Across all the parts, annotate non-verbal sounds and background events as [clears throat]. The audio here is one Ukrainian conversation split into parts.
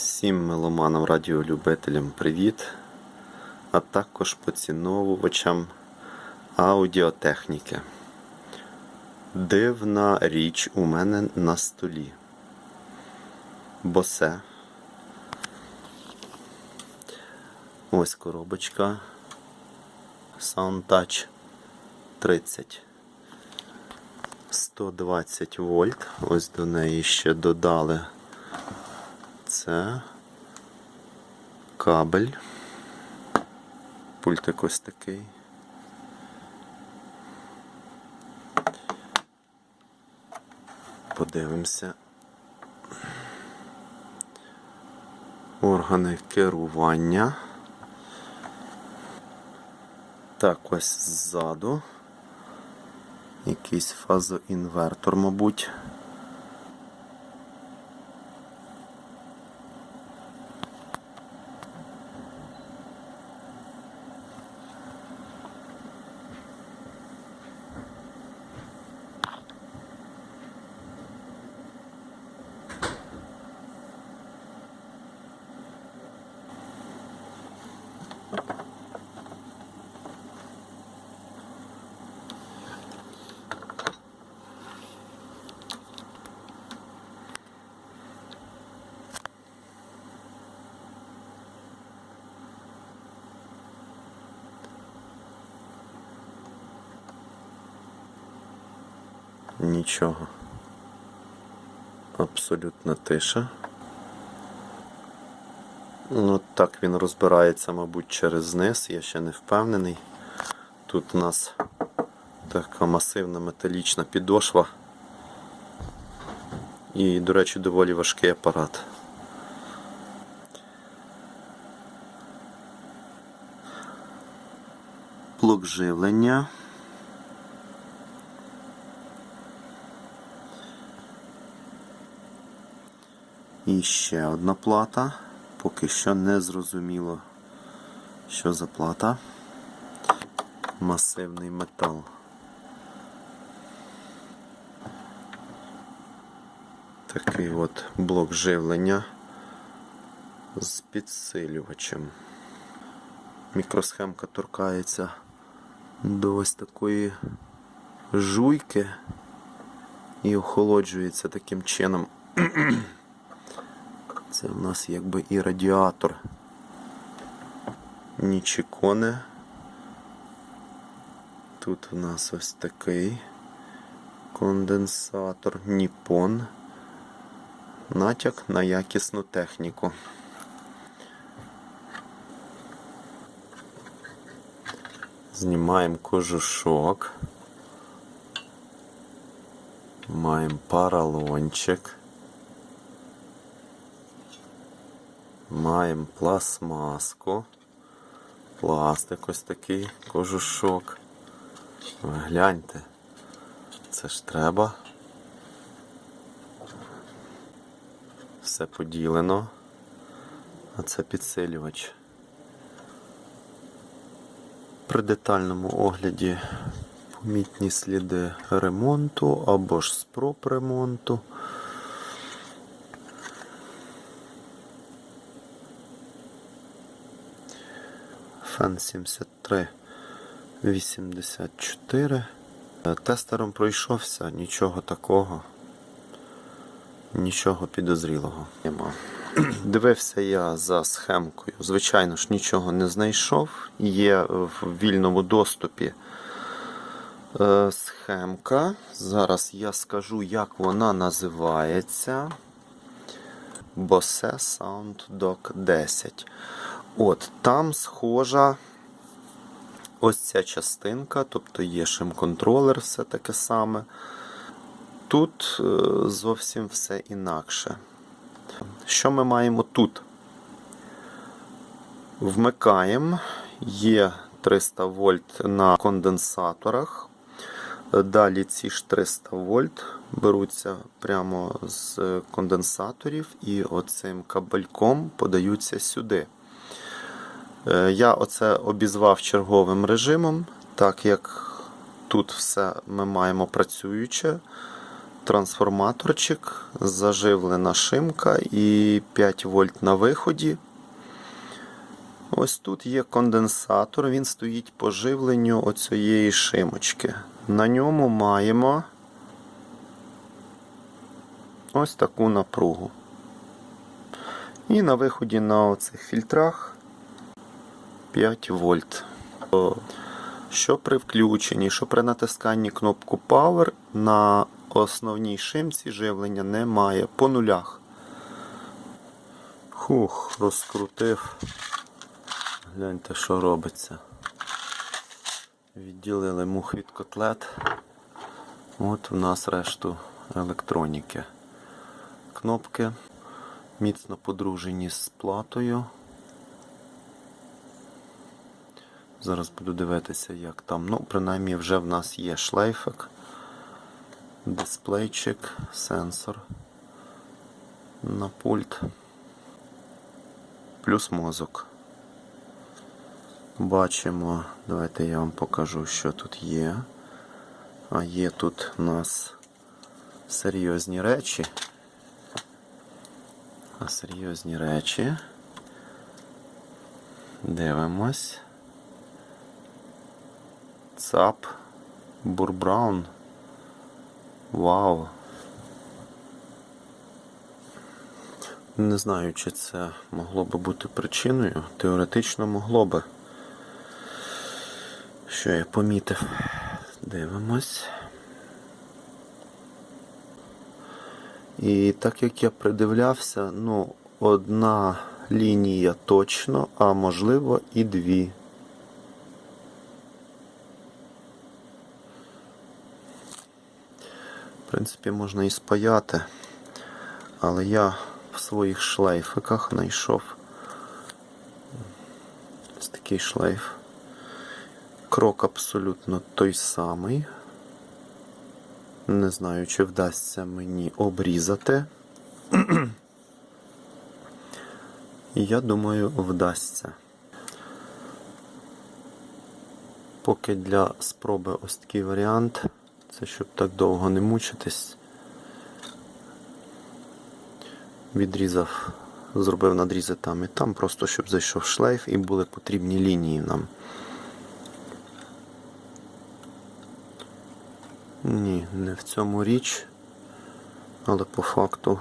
Всім меломанам радіолюбителям привіт, а також поціновувачам аудіотехніки. Дивна річ у мене на столі. Босе. Ось коробочка SoundTouch 30. 120 вольт. Ось до неї ще додали це кабель. Пультик ось такий. Подивимося. Органи керування. Так, ось ззаду. Якийсь фазоінвертор, мабуть. Нічого. Абсолютна тиша. Ну, так він розбирається, мабуть, через низ, я ще не впевнений. Тут у нас така масивна металічна підошва. І, до речі, доволі важкий апарат. Блок живлення. І ще одна плата. Поки що не зрозуміло, що за плата. Масивний метал. Такий от блок живлення з підсилювачем. Мікросхемка торкається до ось такої жуйки і охолоджується таким чином. [clears throat] Це в нас якби і радіатор Нічіконе. Тут у нас ось такий конденсатор Ніпон. Натяк на якісну техніку. Знімаємо кожушок. Маємо паралончик. Маємо пластмаску, пластик ось такий кожушок. Ви Гляньте, це ж треба. Все поділено, а це підсилювач. При детальному огляді помітні сліди ремонту або ж спроб ремонту. Фен 73 84. Тестером пройшовся, нічого такого, нічого підозрілого нема. [clears throat] Дивився я за схемкою. Звичайно ж, нічого не знайшов. Є в вільному доступі е, схемка. Зараз я скажу, як вона називається. Bose Sound Dock 10. От, там схожа ось ця частинка, тобто є шим-контролер, все таке саме. Тут е, зовсім все інакше. Що ми маємо тут? Вмикаємо, є 300 вольт на конденсаторах. Далі ці ж 300 вольт беруться прямо з конденсаторів і оцим кабельком подаються сюди. Е, Я оце обізвав черговим режимом, так як тут все ми маємо працююче. трансформаторчик, заживлена шимка і 5 вольт на виході. Ось тут є конденсатор, він стоїть по живленню оцієї шимочки. На ньому маємо ось таку напругу. І на виході на оцих фільтрах 5 вольт. Що при включенні, що при натисканні кнопку Power на основній шимці живлення немає по нулях. Хух, розкрутив. Гляньте, що робиться. Відділили мух від котлет. От в нас решту електроніки. Кнопки міцно подружені з платою. Зараз буду дивитися, як там. Ну, принаймні вже в нас є шлейфик, дисплейчик, сенсор на пульт, плюс мозок. Бачимо, давайте я вам покажу, що тут є. А є тут у нас серйозні речі. А серйозні речі. Дивимось. ЦАП Бурбраун. Вау. Не знаю, чи це могло би бути причиною. Теоретично могло би. Що я помітив? Дивимось. І так як я придивлявся, ну, одна лінія точно, а можливо і дві. В принципі, можна і спаяти, але я в своїх шлейфиках знайшов ось такий шлейф. Крок абсолютно той самий. Не знаю, чи вдасться мені обрізати. Я думаю, вдасться. Поки для спроби ось такий варіант. Це щоб так довго не мучитись. Відрізав, зробив надрізи там і там, просто щоб зайшов шлейф і були потрібні лінії нам. Ні, не в цьому річ, але по факту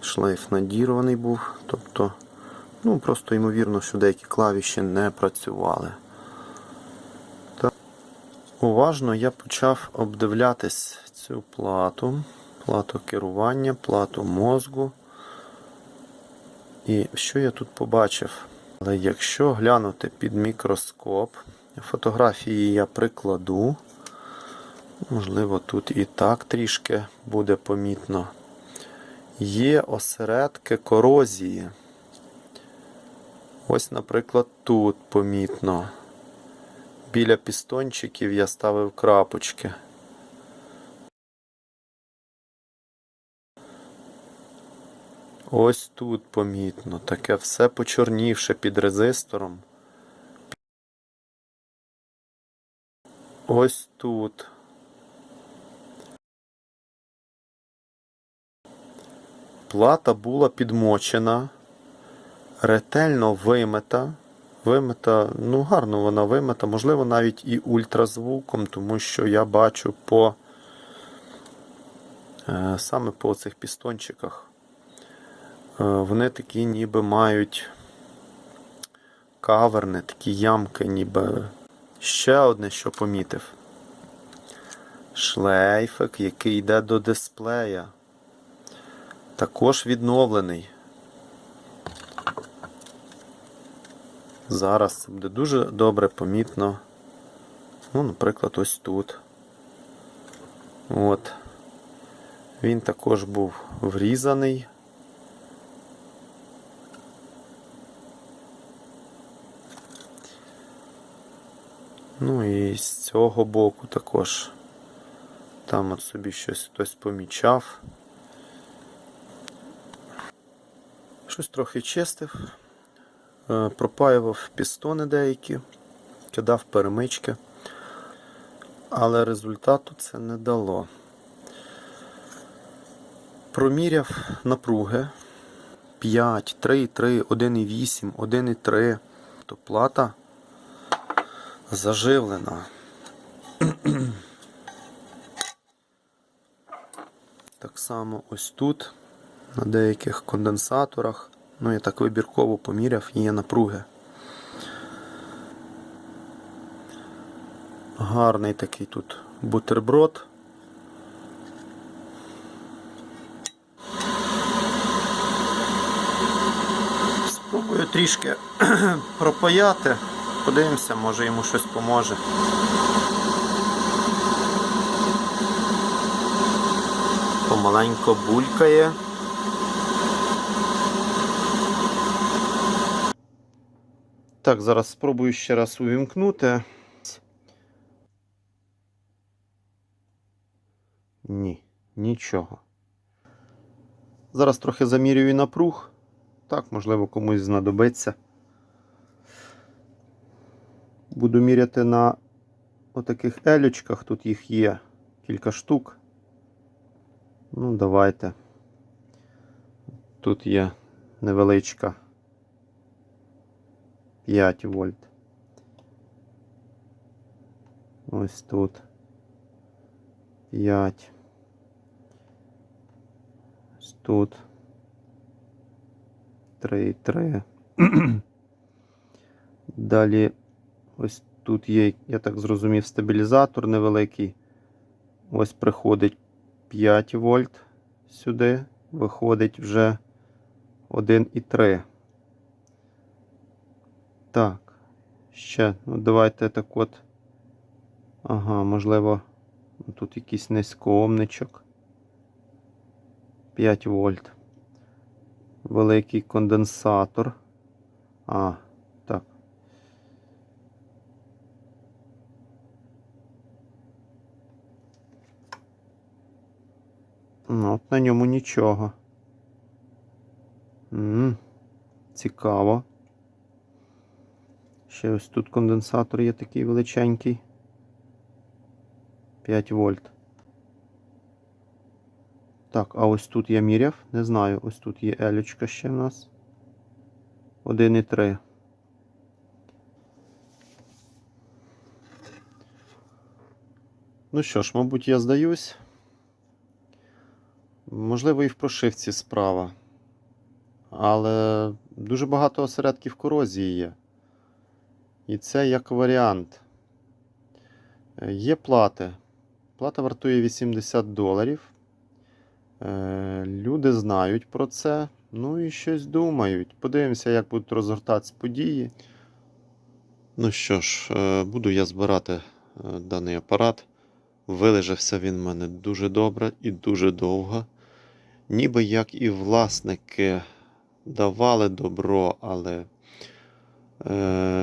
шлейф надірваний був, тобто, ну просто ймовірно, що деякі клавіші не працювали. Уважно я почав обдивлятись цю плату, плату керування, плату мозку. І що я тут побачив? Але якщо глянути під мікроскоп, фотографії я прикладу. Можливо, тут і так трішки буде помітно. Є осередки корозії. Ось, наприклад, тут помітно. Біля пістончиків я ставив крапочки. Ось тут помітно. Таке все почорнівше під резистором. Ось тут. Плата була підмочена, ретельно вимита. Вимита, ну гарно вона вимита, можливо, навіть і ультразвуком, тому що я бачу по е, саме по цих пістончиках. Е, вони такі ніби мають каверни, такі ямки, ніби. Ще одне, що помітив. Шлейфик, який йде до дисплея також відновлений. Зараз це буде дуже добре помітно. Ну, наприклад, ось тут. От. Він також був врізаний. Ну і з цього боку також там от собі щось хтось помічав. Щось трохи чистив, пропаював пістони деякі, кидав перемички, але результату це не дало. Проміряв напруги 5, 3, 3, 1,8, 1,3. То плата заживлена. Так само ось тут, на деяких конденсаторах. Ну, я так вибірково поміряв, є напруги. Гарний такий тут бутерброд. Спробую трішки [clears throat] пропаяти. Подивимося, може йому щось поможе. Помаленько булькає. Так, зараз спробую ще раз увімкнути. Ні, нічого. Зараз трохи замірюю напруг. Так, можливо, комусь знадобиться. Буду міряти на отаких елючках. Тут їх є кілька штук. Ну, давайте. Тут є невеличка 5 вольт. Ось тут 5. Ось тут 3,3. [clears throat] Далі ось тут є, я так зрозумів, стабілізатор невеликий. Ось приходить 5 вольт сюди, виходить вже 1,3. Так, ще, ну давайте так от. Ага, можливо, тут якийсь низькоомничок. 5 вольт. Великий конденсатор. А, так. Ну, от на ньому нічого. М, Цікаво. Ще ось тут конденсатор є такий величенький. 5 вольт. Так, а ось тут я міряв, не знаю, ось тут є елючка ще в нас. 1,3. Ну що ж, мабуть, я здаюсь. Можливо, і в прошивці справа. Але дуже багато осередків корозії є. І це як варіант. Е, Є плати. Плата вартує 80 доларів. Е, Люди знають про це, ну і щось думають. Подивимося, як будуть розгортатися події. Ну що ж, е, буду я збирати даний апарат. Вилежався він в мене дуже добре і дуже довго. Ніби як і власники давали добро, але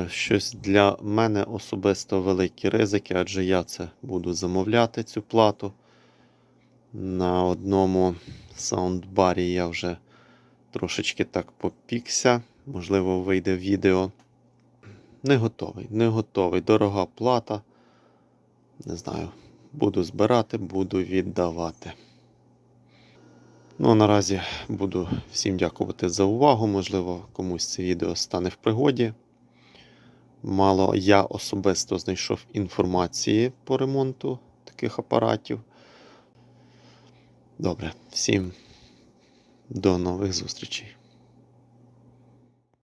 щось для мене особисто великі ризики, адже я це буду замовляти, цю плату. На одному саундбарі я вже трошечки так попікся. Можливо, вийде відео. Не готовий, не готовий. Дорога плата. Не знаю. Буду збирати, буду віддавати. Ну, а наразі буду всім дякувати за увагу. Можливо, комусь це відео стане в пригоді. Мало я особисто знайшов інформації по ремонту таких апаратів. Добре, всім до нових зустрічей.